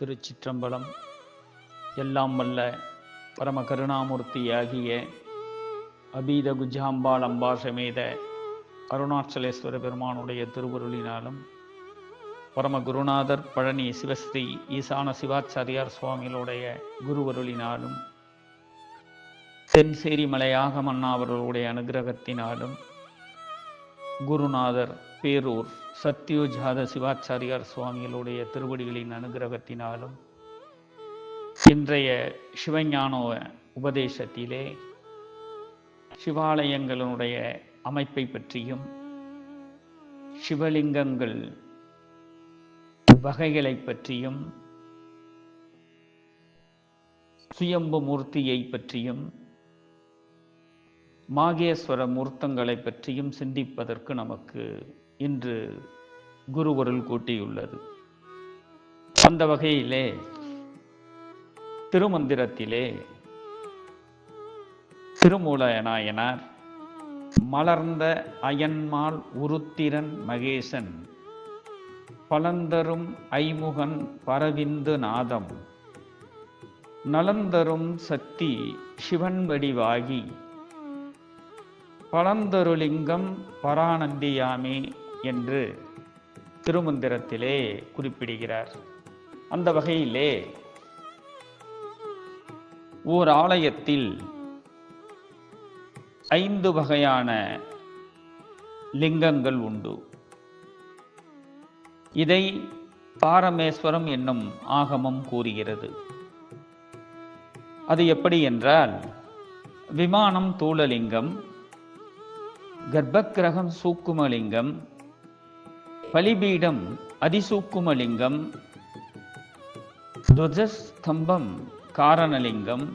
திருச்சிற்றம்பலம். எல்லாம் வல்ல பரம கருணாமூர்த்தி ஆகிய அபீத குஜாம்பாள் அம்பா சமேத அருணாச்சலேஸ்வர பெருமானுடைய திருவருளினாலும் பரம குருநாதர் பழனி சிவஸ்ரீ ஈசான சிவாச்சாரியார் சுவாமிகளுடைய குருவருளினாலும் தென்சேரி மலையாக மன்னா அவர்களுடைய அனுகிரகத்தினாலும் குருநாதர் பேரூர் சத்யோஜாத சிவாச்சாரியார் சுவாமிகளுடைய திருவடிகளின் அனுகிரகத்தினாலும் இன்றைய சிவஞான உபதேசத்திலே சிவாலயங்களுடைய அமைப்பை பற்றியும் சிவலிங்கங்கள் வகைகளை பற்றியும் சுயம்பு மூர்த்தியை பற்றியும் மாகேஸ்வர மூர்த்தங்களை பற்றியும் சிந்திப்பதற்கு நமக்கு இன்று குருவருள் கூட்டியுள்ளது. அந்த வகையிலே திருமந்திரத்திலே திருமூலநாயனார் மலர்ந்த அயன்மால் உருத்திரன் மகேசன் பலந்தரும் ஐமுகன் பரவிந்து நாதம் நலந்தரும் சக்தி சிவன் வடிவாகி பழந்தருலிங்கம் பரானந்தியாமி என்று திருமந்திரத்திலே குறிப்பிடுகிறார். அந்த வகையிலே ஓர் ஆலயத்தில் ஐந்து வகையான லிங்கங்கள் உண்டு. இதை பாரமேஸ்வரம் என்னும் ஆகமம் கூறுகிறது. அது எப்படி என்றால் விமானம் தூளலிங்கம் கர்ப்பக்கிரகம் சூக்குமலிங்கம் பலிபீடம் அதிசூக்குமலிங்கம் துவஜஸ்தம்பம் காரணலிங்கம்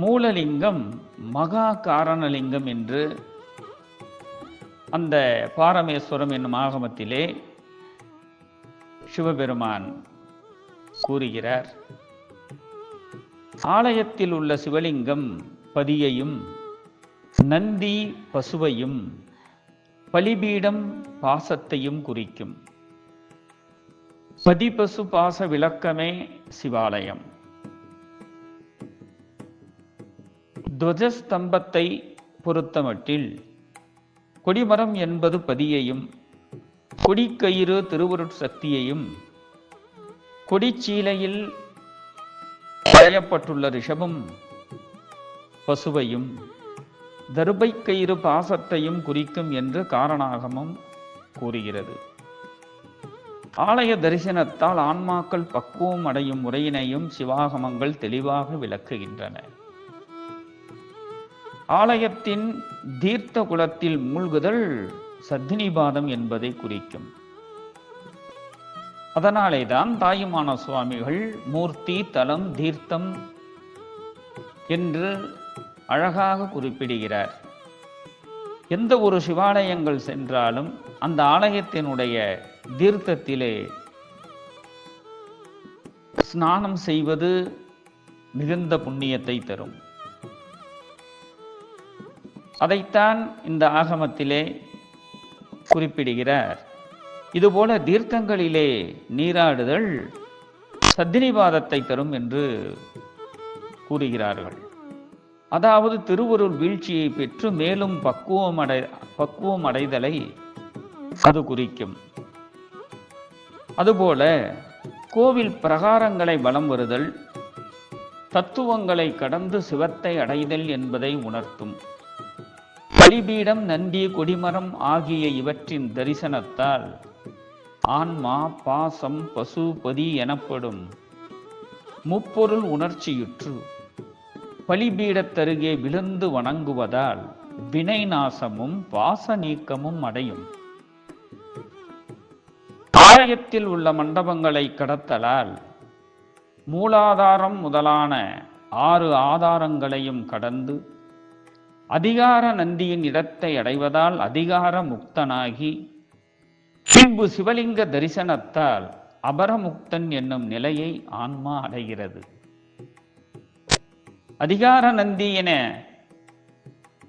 மூலலிங்கம் மகா காரணலிங்கம் என்று அந்த பாரமேஸ்வரம் என்னும் ஆகமத்திலே சிவபெருமான் கூறுகிறார். ஆலயத்தில் உள்ள சிவலிங்கம் பதியையும் நந்தி பசுவையும் பலிபீடம் பாசத்தையும் குறிக்கும். பதிபசு பாச விளக்கமே சிவாலயம். துவஜஸ்தம்பத்தை பொறுத்தமட்டில் கொடிமரம் என்பது பதியையும் கொடிக்கயிறு திருவருட் சக்தியையும் கொடிச்சீலையில் வரையப்பட்டுள்ள ரிஷபம் பசுவையும் தருபைக்கயிறு பாசத்தையும் குறிக்கும் என்று காரணாகமம் கூறுகிறது. ஆலய தரிசனத்தால் ஆன்மாக்கள் பக்குவம் அடையும் முறையினையும் சிவாகமங்கள் தெளிவாக விளக்குகின்றன. ஆலயத்தின் தீர்த்த குலத்தில் மூழ்குதல் சத்தினிபாதம் என்பதை குறிக்கும். அதனாலே தான் தாயுமான சுவாமிகள் மூர்த்தி தலம் தீர்த்தம் என்று அழகாக குறிப்பிடுகிறார். எந்த ஒரு சிவாலயங்கள் சென்றாலும் அந்த ஆலயத்தினுடைய தீர்த்தத்திலே ஸ்நானம் செய்வது மிகுந்த புண்ணியத்தை தரும். அதைத்தான் இந்த ஆகமத்திலே குறிப்பிடுகிறார். இதுபோல தீர்த்தங்களிலே நீராடுதல் சத்தினிபாதத்தை தரும் என்று கூறுகிறார்கள். அதாவது திருவருள் வீழ்ச்சியை பெற்று மேலும் பக்குவம் அடை பக்குவம் அடைதலை அது குறிக்கும். அதுபோல கோவில் பிரகாரங்களை வலம் வருதல் தத்துவங்களை கடந்து சிவத்தை அடைதல் என்பதை உணர்த்தும். பலிபீடம் நந்தி கொடிமரம் ஆகிய இவற்றின் தரிசனத்தால் ஆன்மா பாசம் பசு பதி எனப்படும் முப்பொருள் உணர்ச்சியுற்று பலிபீடத்தருகே விழுந்து வணங்குவதால் வினை நாசமும் பாச நீக்கமும் அடையும். ஆலயத்தில் உள்ள மண்டபங்களை கடத்தலால் மூலாதாரம் முதலான ஆறு ஆதாரங்களையும் கடந்து அதிகார நந்தியின் இடத்தை அடைவதால் அதிகார முக்தனாகி பின்பு சிவலிங்க தரிசனத்தால் அபரமுக்தன் என்னும் நிலையை ஆன்மா அடைகிறது. அதிகார நந்தி என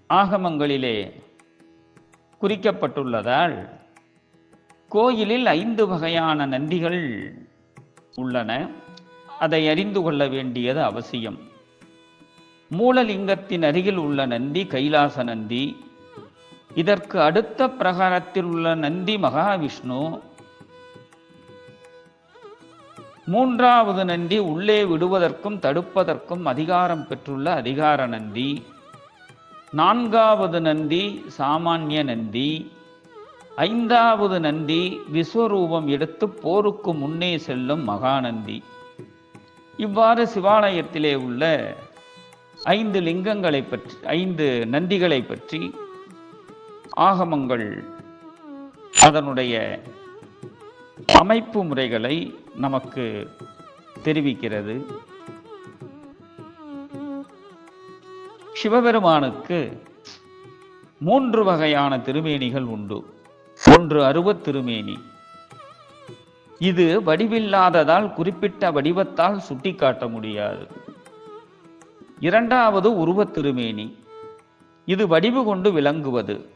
ஆகமங்களிலே குறிக்கப்பட்டுள்ளதால் கோயிலில் ஐந்து வகையான நந்திகள் உள்ளன. அதை அறிந்து கொள்ள வேண்டியது அவசியம். மூலலிங்கத்தின் அருகில் உள்ள நந்தி கைலாச நந்தி. இதற்கு அடுத்த பிரகாரத்தில் உள்ள நந்தி மகாவிஷ்ணு. மூன்றாவது நந்தி உள்ளே விடுவதற்கும் தடுப்பதற்கும் அதிகாரம் பெற்றுள்ள அதிகார நந்தி. நான்காவது நந்தி சாமானிய நந்தி. ஐந்தாவது நந்தி விஸ்வரூபம் எடுத்து போருக்கு முன்னே செல்லும் மகாநந்தி இவ்வாறு சிவாலயத்திலே உள்ள ஐந்து லிங்கங்களை பற்றி ஐந்து நந்திகளை பற்றி ஆகமங்கள் அதனுடைய அமைப்பு முறைகளை நமக்கு தெரிவிக்கிறது. சிவபெருமானுக்கு மூன்று வகையான திருமேனிகள் உண்டு. ஒன்று அருவத் திருமேனி. இது வடிவில்லாததால் குறிப்பிட்ட வடிவத்தால் சுட்டிக்காட்ட முடியாது. இரண்டாவது உருவத் திருமேனி. இது வடிவு கொண்டு விளங்குவது.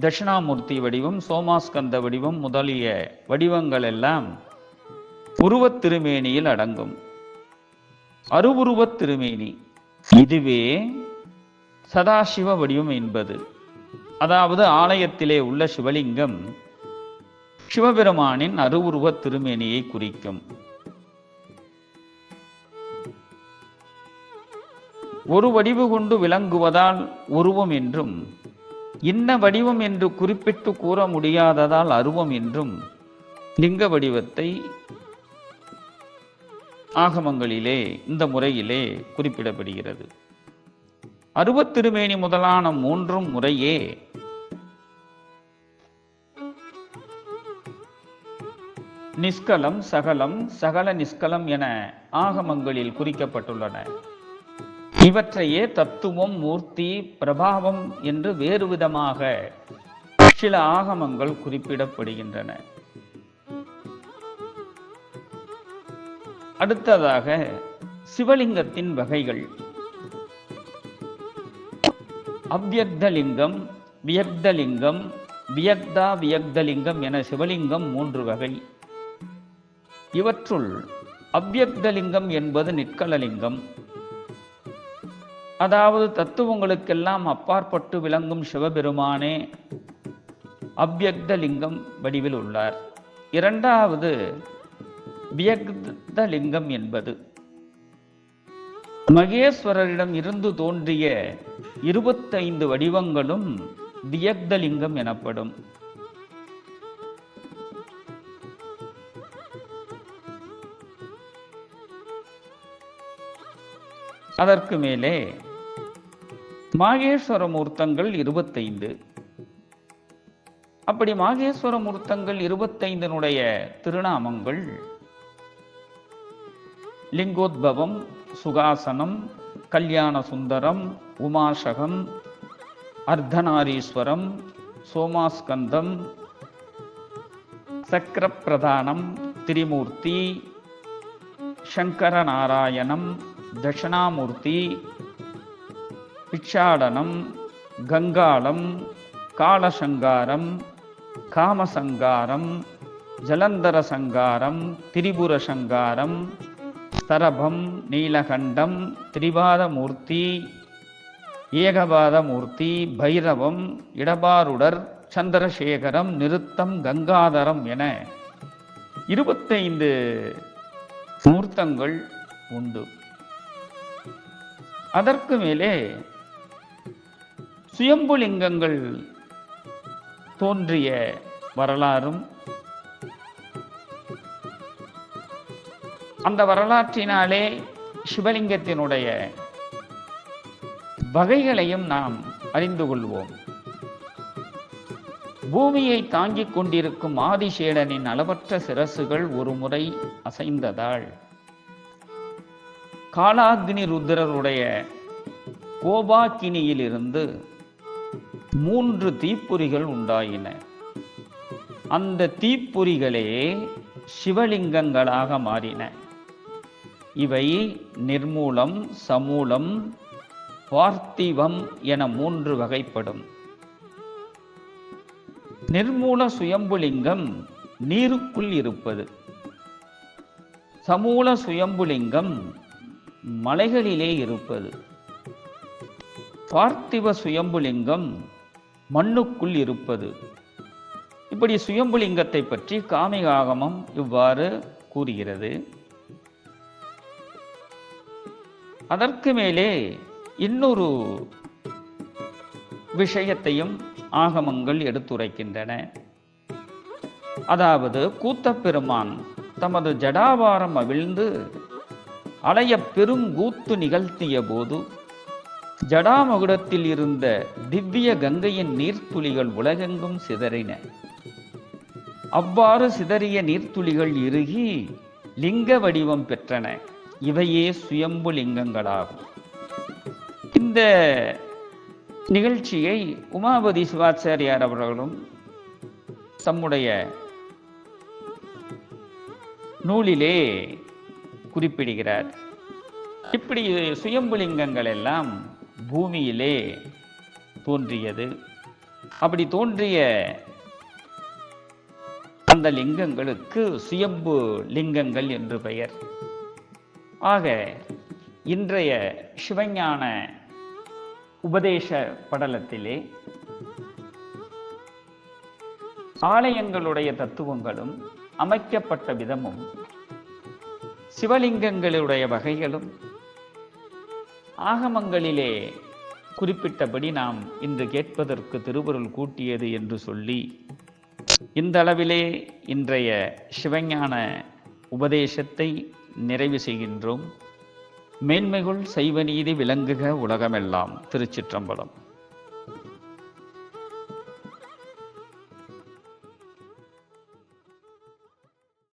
தட்சிணாமூர்த்தி வடிவம் சோமாஸ்கந்த வடிவம் முதலிய வடிவங்கள் எல்லாம் உருவத் திருமேனியில் அடங்கும். அருவுருவத் திருமேனி இதுவே சதாசிவ வடிவம் என்பது. அதாவது ஆலயத்திலே உள்ள சிவலிங்கம் சிவபெருமானின் அருவுருவத் திருமேனியை குறிக்கும். ஒரு வடிவு கொண்டு விளங்குவதால் உருவம் என்றும் இன்ன வடிவம் என்று குறிப்பிட்டு கூற முடியாததால் அருவம் என்றும் லிங்க வடிவத்தை ஆகமங்களிலே இந்த முறையிலே குறிப்பிடப்படுகிறது. அருவத்திருமேனி முதலான மூன்றும் முறையே. நிஷ்கலம் சகலம் சகல நிஷ்கலம் என ஆகமங்களில் குறிக்கப்பட்டுள்ளன. இவற்றையே தத்துவம் மூர்த்தி பிரபாவம் என்று வேறு விதமாக சில ஆகமங்கள் குறிப்பிடப்படுகின்றன. அடுத்ததாக சிவலிங்கத்தின் வகைகள். அவ்வியக்தலிங்கம் வியக்தலிங்கம் வியக்தா வியக்தலிங்கம் என சிவலிங்கம் மூன்று வகை. இவற்றுள் அவ்வியக்தலிங்கம் என்பது நிற்கலலிங்கம் அதாவது தத்துவங்களுக்கெல்லாம் அப்பாற்பட்டு விளங்கும் சிவபெருமானே அவ்யக்தலிங்கம் வடிவில் உள்ளார். இரண்டாவது வியக்தலிங்கம் என்பது. மகேஸ்வரரிடம் இருந்து தோன்றிய இருபத்தைந்து வடிவங்களும் வியக்தலிங்கம் எனப்படும். அதற்கு மேலே மாகேஸ்வர மூர்த்தங்கள் இருபத்தைந்து. அப்படி மாகேஸ்வர மூர்த்தங்கள் இருபத்தைந்தினுடைய திருநாமங்கள் லிங்கோத்பவம் சுகாசனம் கல்யாண சுந்தரம் உமாசகம் அர்த்தநாரீஸ்வரம் சோமாஸ்கந்தம் சக்கரப்பிரதானம் திரிமூர்த்தி சங்கரநாராயணம் தட்சிணாமூர்த்தி பிச்சாடனம் கங்காளம் காலசங்காரம் காமசங்காரம் ஜலந்தர சங்காரம் திரிபுர சங்காரம் ஸ்தரபம் நீலகண்டம் திரிபாதமூர்த்தி ஏகபாதமூர்த்தி பைரவம் இடபாருடர் சந்திரசேகரம் நிறுத்தம் கங்காதரம் என இருபத்தைந்து மூர்த்தங்கள் உண்டு. அதற்கு மேலே சுயம்புலிங்கங்கள் தோன்றிய வரலாறும் அந்த வரலாற்றினாலே சிவலிங்கத்தினுடைய வகைகளையும் நாம் அறிந்து கொள்வோம். பூமியை தாங்கிக் கொண்டிருக்கும் ஆதிசேடனின் அளவற்ற சிரசுகள் ஒரு முறை அசைந்ததால் காலாக்னி ருத்ரருடைய கோபாக்கினியிலிருந்து மூன்று தீப்பொறிகள் உண்டாயின. அந்த தீப்பொறிகளே சிவலிங்கங்களாக மாறின. இவை நிர்மூலம் சமூலம் பார்த்திவம் என மூன்று வகைப்படும். நிர்மூல சுயம்புலிங்கம் நீருக்குள் இருப்பது. சமூல சுயம்புலிங்கம் மலைகளிலே இருப்பது. பார்த்திவ சுயம்புலிங்கம் மண்ணுக்குள் இருப்பது. இப்படி சுயம்புலிங்கத்தை பற்றி காமிகாகமம் இவ்வாறு கூறுகிறது. அதற்கு மேலே இன்னொரு விஷயத்தையும் ஆகமங்கள் எடுத்துரைக்கின்றன. அதாவது கூத்தப்பெருமான் தமது ஜடாபாரம் அவிழ்ந்து அலைய பெருங்கூத்து நிகழ்த்திய போது ஜடாமகுடத்தில் இருந்த திவ்ய கங்கையின் நீர்த்துளிகள் உலகெங்கும் சிதறின. அவ்வாறு சிதறிய நீர்த்துளிகள் இறுகி லிங்க வடிவம் பெற்றன. இவையே சுயம்பு லிங்கங்களாகும். இந்த நிகழ்ச்சியை உமாபதி சிவாச்சாரியார் அவர்களும் தம்முடைய நூலிலே குறிப்பிடுகிறார். இப்படி சுயம்புலிங்கங்கள் எல்லாம் பூமியிலே தோன்றியது. அப்படி தோன்றிய அந்த லிங்கங்களுக்கு சுயம்பு லிங்கங்கள் என்று பெயர். ஆக இன்றைய சிவஞான உபதேச படலத்திலே ஆலயங்களுடைய தத்துவங்களும் அமைக்கப்பட்ட விதமும் சிவலிங்கங்களுடைய வகைகளும் ஆகமங்களிலே குறிப்பிட்டபடி நாம் இன்று கேட்பதற்கு திருவருள் கூட்டியது என்று சொல்லி இந்த அளவிலே இன்றைய சிவஞான உபதேசத்தை நிறைவு செய்கின்றோம். மேன்மைகுள் செய்வநீதி விளங்குக உலகமெல்லாம். திருச்சிற்றம்பலம்.